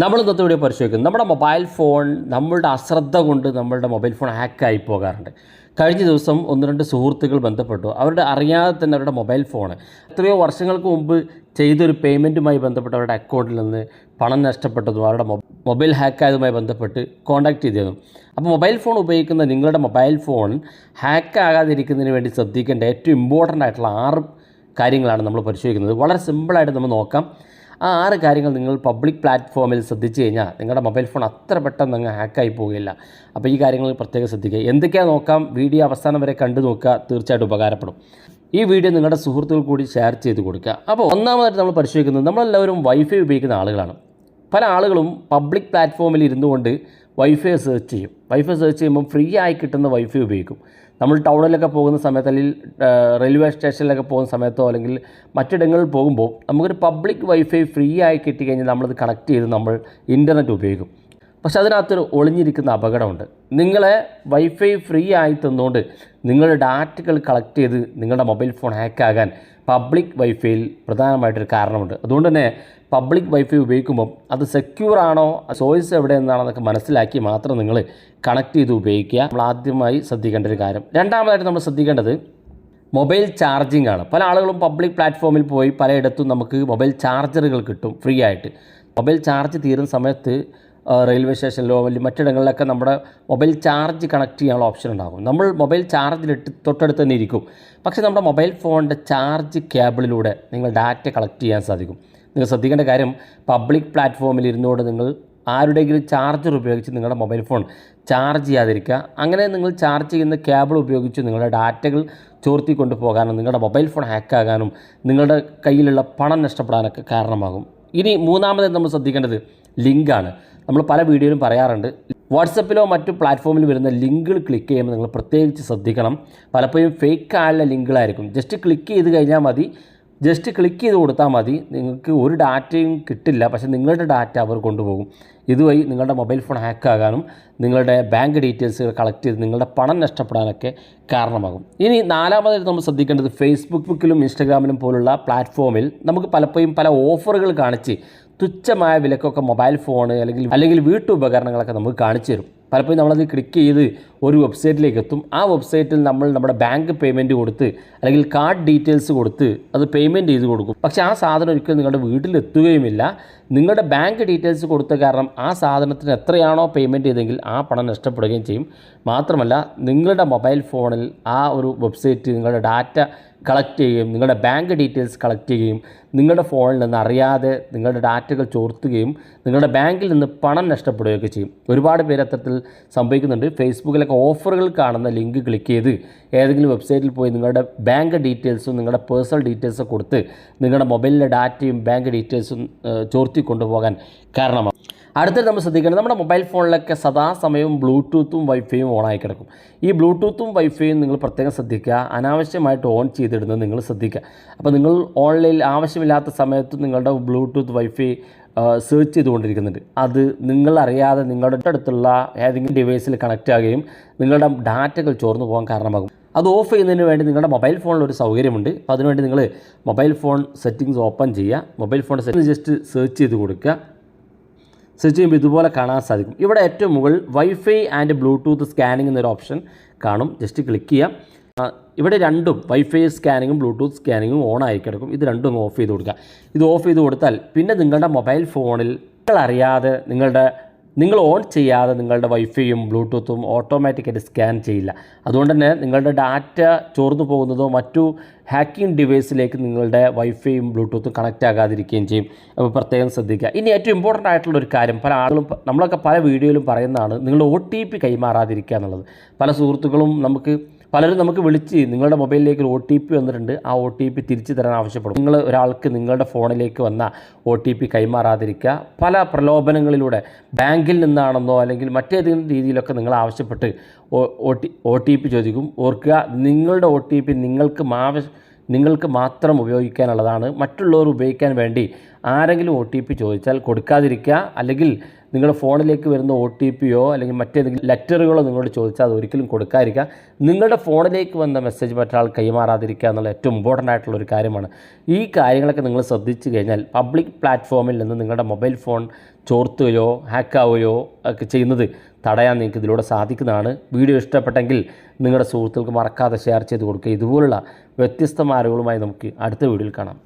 നമ്മൾ ഇന്നത്തെ വീഡിയോ പരിശോധിക്കുന്നത് നമ്മുടെ മൊബൈൽ ഫോൺ നമ്മളുടെ അശ്രദ്ധ കൊണ്ട് നമ്മളുടെ മൊബൈൽ ഫോൺ ഹാക്കായി പോകാറുണ്ട്. കഴിഞ്ഞ ദിവസം ഒന്ന് രണ്ട് സുഹൃത്തുക്കൾ ബന്ധപ്പെട്ടു. അവരുടെ അറിയാതെ തന്നെ അവരുടെ മൊബൈൽ ഫോൺ എത്രയോ വർഷങ്ങൾക്ക് മുമ്പ് ചെയ്തൊരു പേയ്മെന്റുമായി ബന്ധപ്പെട്ട് അവരുടെ അക്കൗണ്ടിൽ നിന്ന് പണം നഷ്ടപ്പെട്ടതും അവരുടെ മൊബൈൽ ഹാക്കായതുമായി ബന്ധപ്പെട്ട് കോൺടാക്ട് ചെയ്തതും അപ്പോൾ മൊബൈൽ ഫോൺ ഉപയോഗിക്കുന്ന നിങ്ങളുടെ മൊബൈൽ ഫോൺ ഹാക്കാകാതിരിക്കുന്നതിന് വേണ്ടി ശ്രദ്ധിക്കേണ്ട ഏറ്റവും ഇമ്പോർട്ടന്റ് ആയിട്ടുള്ള ആറ് കാര്യങ്ങളാണ് നമ്മൾ പരിശോധിക്കുന്നത്. വളരെ സിമ്പിളായിട്ട് നമ്മൾ നോക്കാം. ആ ആറ് കാര്യങ്ങൾ നിങ്ങൾ പബ്ലിക് പ്ലാറ്റ്ഫോമിൽ ശ്രദ്ധിച്ചു കഴിഞ്ഞാൽ നിങ്ങളുടെ മൊബൈൽ ഫോൺ അത്ര പെട്ടെന്ന് അങ്ങ് ഹാക്കായി പോവുകയില്ല. അപ്പോൾ ഈ കാര്യങ്ങൾ പ്രത്യേകം ശ്രദ്ധിക്കുക. എന്തൊക്കെയാ നോക്കാം? വീഡിയോ അവസാനം വരെ കണ്ടു നോക്കുക. തീർച്ചയായിട്ടും ഉപകാരപ്പെടും. ഈ വീഡിയോ നിങ്ങളുടെ സുഹൃത്തുക്കൾ കൂടി ഷെയർ ചെയ്ത് കൊടുക്കുക. അപ്പോൾ ഒന്നാമതായിട്ട് നമ്മൾ പരിശോധിക്കുന്നത് നമ്മളെല്ലാവരും വൈഫൈ ഉപയോഗിക്കുന്ന ആളുകളാണ്. പല ആളുകളും പബ്ലിക് പ്ലാറ്റ്ഫോമിൽ ഇരുന്നു കൊണ്ട് വൈഫൈ സെർച്ച് ചെയ്യും. വൈഫൈ സെർച്ച് ചെയ്യുമ്പോൾ ഫ്രീ ആയി കിട്ടുന്ന വൈഫൈ ഉപയോഗിക്കും. നമ്മൾ ടൗണിലൊക്കെ പോകുന്ന സമയത്ത് അല്ലെങ്കിൽ റെയിൽവേ സ്റ്റേഷനിലൊക്കെ പോകുന്ന സമയത്തോ അല്ലെങ്കിൽ മറ്റിടങ്ങളിൽ പോകുമ്പോൾ നമുക്കൊരു പബ്ലിക് വൈഫൈ ഫ്രീ ആയി കിട്ടിക്കഴിഞ്ഞാൽ നമ്മളത് കണക്ട് ചെയ്ത് നമ്മൾ ഇന്റർനെറ്റ് ഉപയോഗിക്കും. പക്ഷെ അതിനകത്തൊരു ഒളിഞ്ഞിരിക്കുന്ന അപകടമുണ്ട്. നിങ്ങളെ വൈഫൈ ഫ്രീ ആയി തന്നുകൊണ്ട് നിങ്ങളുടെ ഡാറ്റകൾ കളക്ട് ചെയ്ത് നിങ്ങളുടെ മൊബൈൽ ഫോൺ ഹാക്കാകാൻ പബ്ലിക് വൈഫൈയിൽ പ്രധാനമായിട്ടൊരു കാരണമുണ്ട്. അതുകൊണ്ട് തന്നെ പബ്ലിക് വൈഫൈ ഉപയോഗിക്കുമ്പം അത് സെക്യൂർ ആണോ സോഴ്സ് എവിടെ എന്നാണെന്നൊക്കെ മനസ്സിലാക്കി മാത്രം നിങ്ങൾ കണക്ട് ചെയ്ത് ഉപയോഗിക്കുക. നമ്മൾ ആദ്യമായി ശ്രദ്ധിക്കേണ്ട ഒരു കാര്യം. രണ്ടാമതായിട്ട് നമ്മൾ ശ്രദ്ധിക്കേണ്ടത് മൊബൈൽ ചാർജിങ് ആണ്. പല ആളുകളും പബ്ലിക് പ്ലാറ്റ്ഫോമിൽ പോയി പലയിടത്തും നമുക്ക് മൊബൈൽ ചാർജറുകൾ കിട്ടും ഫ്രീ ആയിട്ട്. മൊബൈൽ ചാർജ് തീരുന്ന സമയത്ത് റെയിൽവേ സ്റ്റേഷനിലോ അല്ലെങ്കിൽ മറ്റിടങ്ങളിലൊക്കെ നമ്മുടെ മൊബൈൽ ചാർജ് കണക്ട് ചെയ്യാനുള്ള ഓപ്ഷൻ ഉണ്ടാകും. നമ്മൾ മൊബൈൽ ചാർജിലിട്ട് തൊട്ടടുത്ത് തന്നെ ഇരിക്കും. പക്ഷേ നമ്മുടെ മൊബൈൽ ഫോണിന്റെ ചാർജ് കേബിളിലൂടെ നിങ്ങൾ ഡാറ്റ കളക്ട് ചെയ്യാൻ സാധിക്കും. നിങ്ങൾ ശ്രദ്ധിക്കേണ്ട കാര്യം പബ്ലിക് പ്ലാറ്റ്ഫോമിൽ ഇരുന്നുകൊണ്ട് നിങ്ങൾ ആരുടെയെങ്കിലും ചാർജർ ഉപയോഗിച്ച് നിങ്ങളുടെ മൊബൈൽ ഫോൺ ചാർജ് ചെയ്യാതിരിക്കുക. അങ്ങനെ നിങ്ങൾ ചാർജ് ചെയ്യുന്ന കേബിൾ ഉപയോഗിച്ച് നിങ്ങളുടെ ഡാറ്റകൾ ചോർത്തി കൊണ്ടുപോകാനും നിങ്ങളുടെ മൊബൈൽ ഫോൺ ഹാക്കാകാനും നിങ്ങളുടെ കയ്യിലുള്ള പണം നഷ്ടപ്പെടാനൊക്കെ കാരണമാകും. ഇനി മൂന്നാമത് നമ്മൾ ശ്രദ്ധിക്കേണ്ടത് ലിങ്കാണ്. നമ്മൾ പല വീഡിയോയിലും പറയാറുണ്ട് വാട്സപ്പിലോ മറ്റു പ്ലാറ്റ്ഫോമിൽ വരുന്ന ലിങ്കുകൾ ക്ലിക്ക് ചെയ്യുമ്പോൾ നിങ്ങൾ പ്രത്യേകിച്ച് ശ്രദ്ധിക്കണം. പലപ്പോഴും ഫേക്ക് ആയുള്ള ലിങ്കുകളായിരിക്കും. ജസ്റ്റ് ക്ലിക്ക് ചെയ്ത് കഴിഞ്ഞാൽ മതി. ജസ്റ്റ് ക്ലിക്ക് ചെയ്ത് കൊടുത്താൽ മതി. നിങ്ങൾക്ക് ഒരു ഡാറ്റയും കിട്ടില്ല. പക്ഷേ നിങ്ങളുടെ ഡാറ്റ അവർ കൊണ്ടുപോകും. ഇതുവഴി നിങ്ങളുടെ മൊബൈൽ ഫോൺ ഹാക്കാകാനും നിങ്ങളുടെ ബാങ്ക് ഡീറ്റെയിൽസുകൾ കളക്ട് ചെയ്ത് നിങ്ങളുടെ പണം നഷ്ടപ്പെടാനൊക്കെ കാരണമാകും. ഇനി നാലാമതായിട്ട് നമ്മൾ ശ്രദ്ധിക്കേണ്ടത് ഫേസ്ബുക്കിലും ഇൻസ്റ്റാഗ്രാമിലും പോലുള്ള പ്ലാറ്റ്ഫോമിൽ നമുക്ക് പലപ്പോഴും പല ഓഫറുകൾ കാണിച്ച് തുച്ഛമായ വിലക്കൊക്കെ മൊബൈൽ ഫോൺ അല്ലെങ്കിൽ അല്ലെങ്കിൽ വീട്ടുപകരണങ്ങളൊക്കെ നമുക്ക് കാണിച്ചു തരും. പലപ്പോഴും നമ്മളത് ക്ലിക്ക് ചെയ്ത് ഒരു വെബ്സൈറ്റിലേക്ക് എത്തും ആ വെബ്സൈറ്റിൽ നമ്മൾ നമ്മുടെ ബാങ്ക് പേയ്മെന്റ് കൊടുത്ത് അല്ലെങ്കിൽ കാർഡ് ഡീറ്റെയിൽസ് കൊടുത്ത് അത് പേയ്മെന്റ് ചെയ്ത് കൊടുക്കും. പക്ഷേ ആ സാധനം ഒരിക്കലും നിങ്ങളുടെ വീട്ടിലെത്തുകയുമില്ല നിങ്ങളുടെ ബാങ്ക് ഡീറ്റെയിൽസ് കൊടുത്ത കാരണം ആ സാധനത്തിന് എത്രയാണോ പേയ്മെന്റ് ചെയ്തെങ്കിൽ ആ പണം നഷ്ടപ്പെടുകയും ചെയ്യും. മാത്രമല്ല നിങ്ങളുടെ മൊബൈൽ ഫോണിൽ ആ ഒരു വെബ്സൈറ്റ് നിങ്ങളുടെ ഡാറ്റ കളക്ട് ചെയ്യുകയും നിങ്ങളുടെ ബാങ്ക് ഡീറ്റെയിൽസ് കളക്ട് ചെയ്യുകയും നിങ്ങളുടെ ഫോണിൽ നിന്ന് അറിയാതെ നിങ്ങളുടെ ഡാറ്റകൾ ചോർത്തുകയും നിങ്ങളുടെ ബാങ്കിൽ നിന്ന് പണം നഷ്ടപ്പെടുകയൊക്കെ ചെയ്യും. ഒരുപാട് പേര് അത്തരത്തിൽ സംഭവിക്കുന്നുണ്ട്. ഫേസ്ബുക്കിലൊക്കെ ഓഫറുകൾ കാണുന്ന ലിങ്ക് ക്ലിക്ക് ചെയ്ത് ഏതെങ്കിലും വെബ്സൈറ്റിൽ പോയി നിങ്ങളുടെ ബാങ്ക് ഡീറ്റെയിൽസും നിങ്ങളുടെ പേഴ്സണൽ ഡീറ്റെയിൽസും കൊടുത്ത് നിങ്ങളുടെ മൊബൈലിലെ ഡാറ്റയും ബാങ്ക് ഡീറ്റെയിൽസും ചോർത്തി കൊണ്ടുപോകാൻ കാരണമാണ് അടുത്തത് നമ്മൾ ശ്രദ്ധിക്കണം നമ്മുടെ മൊബൈൽ ഫോണിലൊക്കെ സദാസമയവും ബ്ലൂടൂത്തും വൈഫൈയും ഓണായി കിടക്കും. ഈ ബ്ലൂടൂത്തും വൈഫൈയും നിങ്ങൾ പ്രത്യേകം ശ്രദ്ധിക്കുക. അനാവശ്യമായിട്ട് ഓൺ ചെയ്തിടുന്നത് നിങ്ങൾ ശ്രദ്ധിക്കുക. അപ്പോൾ നിങ്ങൾ ഓൺലൈനിൽ ആവശ്യമില്ലാത്ത സമയത്ത് നിങ്ങളുടെ ബ്ലൂടൂത്ത് വൈഫൈ സെർച്ച് ചെയ്തുകൊണ്ടിരിക്കുന്നുണ്ട്. അത് നിങ്ങളറിയാതെ നിങ്ങളുടെ അടുത്തുള്ള ഏതെങ്കിലും ഡിവൈസിൽ കണക്റ്റ് ആകുകയും നിങ്ങളുടെ ഡാറ്റകൾ ചോർന്നു പോകാൻ കാരണമാകും. അത് ഓഫ് ചെയ്യുന്നതിന് വേണ്ടി നിങ്ങളുടെ മൊബൈൽ ഫോണിൽ ഒരു സൗകര്യമുണ്ട്. അപ്പോൾ അതിനുവേണ്ടി നിങ്ങൾ മൊബൈൽ ഫോൺ സെറ്റിങ്സ് ഓപ്പൺ ചെയ്യുക. Mobile phone setting just search ചെയ്ത് കൊടുക്കുക. സെർച്ച് ചെയ്യുമ്പോൾ ഇതുപോലെ കാണാൻ സാധിക്കും. ഇവിടെ ഏറ്റവും മുകളിൽ വൈഫൈ ആൻഡ് ബ്ലൂടൂത്ത് സ്കാനിങ് എന്നൊരു ഓപ്ഷൻ കാണും. ജസ്റ്റ് ക്ലിക്ക് ചെയ്യാം ഇവിടെ രണ്ടും വൈഫൈ സ്കാനിങ്ങും ബ്ലൂടൂത്ത് സ്കാനിങ്ങും ഓൺ ആയി കിടക്കും. ഇത് രണ്ടും ഓഫ് ചെയ്ത് കൊടുക്കുക. ഇത് ഓഫ് ചെയ്ത് കൊടുത്താൽ പിന്നെ നിങ്ങളുടെ മൊബൈൽ ഫോണിൽ നിങ്ങൾ അറിയാതെ നിങ്ങളുടെ നിങ്ങൾ ഓൺ ചെയ്യാതെ നിങ്ങളുടെ വൈഫൈയും ബ്ലൂടൂത്തും ഓട്ടോമാറ്റിക്കായിട്ട് സ്കാൻ ചെയ്യില്ല. അതുകൊണ്ട് തന്നെ നിങ്ങളുടെ ഡാറ്റ ചോർന്നു പോകുന്നതോ മറ്റു ഹാക്കിംഗ് ഡിവൈസിലേക്ക് നിങ്ങളുടെ വൈഫൈയും ബ്ലൂടൂത്തും കണക്റ്റ് ആകാതിരിക്കുകയും ചെയ്യും. അപ്പോൾ പ്രത്യേകം ശ്രദ്ധിക്കുക. ഇനി ഏറ്റവും ഇമ്പോർട്ടന്റ് ആയിട്ടുള്ള ഒരു കാര്യം പല ആളുകളും നമ്മളൊക്കെ പല വീഡിയോയിലും പറയുന്നതാണ് നിങ്ങൾ ഒ ടി പി കൈമാറാതിരിക്കുക എന്നുള്ളത്. പല സുഹൃത്തുക്കളും നമുക്ക് പലരും നമുക്ക് വിളിച്ച് നിങ്ങളുടെ മൊബൈലിലേക്ക് ഒരു ഒ ടി പി വന്നിട്ടുണ്ട്. ആ ഒ ടി പി തിരിച്ചു തരാൻ ആവശ്യപ്പെടും. നിങ്ങൾ ഒരാൾക്ക് നിങ്ങളുടെ ഫോണിലേക്ക് വന്ന ഒ ടി പി കൈമാറാതിരിക്കുക. പല പ്രലോഭനങ്ങളിലൂടെ ബാങ്കിൽ നിന്നാണെന്നോ അല്ലെങ്കിൽ മറ്റേതെങ്കിലും രീതിയിലൊക്കെ നിങ്ങൾ ആവശ്യപ്പെട്ട് ഒ ടി പി ചോദിക്കും. ഓർക്കുക നിങ്ങളുടെ ഒ ടി പി നിങ്ങൾക്ക് ആവശ്യ നിങ്ങൾക്ക് മാത്രം ഉപയോഗിക്കാനുള്ളതാണ്. മറ്റുള്ളവർ ഉപയോഗിക്കാൻ വേണ്ടി ആരെങ്കിലും ഒ ടി പി ചോദിച്ചാൽ കൊടുക്കാതിരിക്കുക. അല്ലെങ്കിൽ നിങ്ങളുടെ ഫോണിലേക്ക് വരുന്ന ഒ ടി പിയോ അല്ലെങ്കിൽ മറ്റേതെങ്കിലും ലെറ്ററുകളോ നിങ്ങളോട് ചോദിച്ചാൽ അത് ഒരിക്കലും കൊടുക്കാതിരിക്കുക. നിങ്ങളുടെ ഫോണിലേക്ക് വന്ന മെസ്സേജ് മറ്റൊരാൾ കൈമാറാതിരിക്കുക എന്നുള്ള ഏറ്റവും ഇമ്പോർട്ടന്റ് ആയിട്ടുള്ള ഒരു കാര്യമാണ്. ഈ കാര്യങ്ങളൊക്കെ നിങ്ങൾ ശ്രദ്ധിച്ചു കഴിഞ്ഞാൽ പബ്ലിക് പ്ലാറ്റ്ഫോമിൽ നിന്ന് നിങ്ങളുടെ മൊബൈൽ ഫോൺ ചോർത്തുകയോ ഹാക്കാവുകയോ ഒക്കെ ചെയ്യുന്നത് തടയാൻ നിങ്ങൾക്ക് ഇതിലൂടെ സാധിക്കുന്നതാണ്. വീഡിയോ ഇഷ്ടപ്പെട്ടെങ്കിൽ നിങ്ങളുടെ സുഹൃത്തുക്കൾക്ക് മറക്കാതെ ഷെയർ ചെയ്ത് കൊടുക്കുക. ഇതുപോലുള്ള വ്യത്യസ്തമായ അറിവുകളുമായി നമുക്ക് അടുത്ത വീഡിയോയിൽ കാണാം.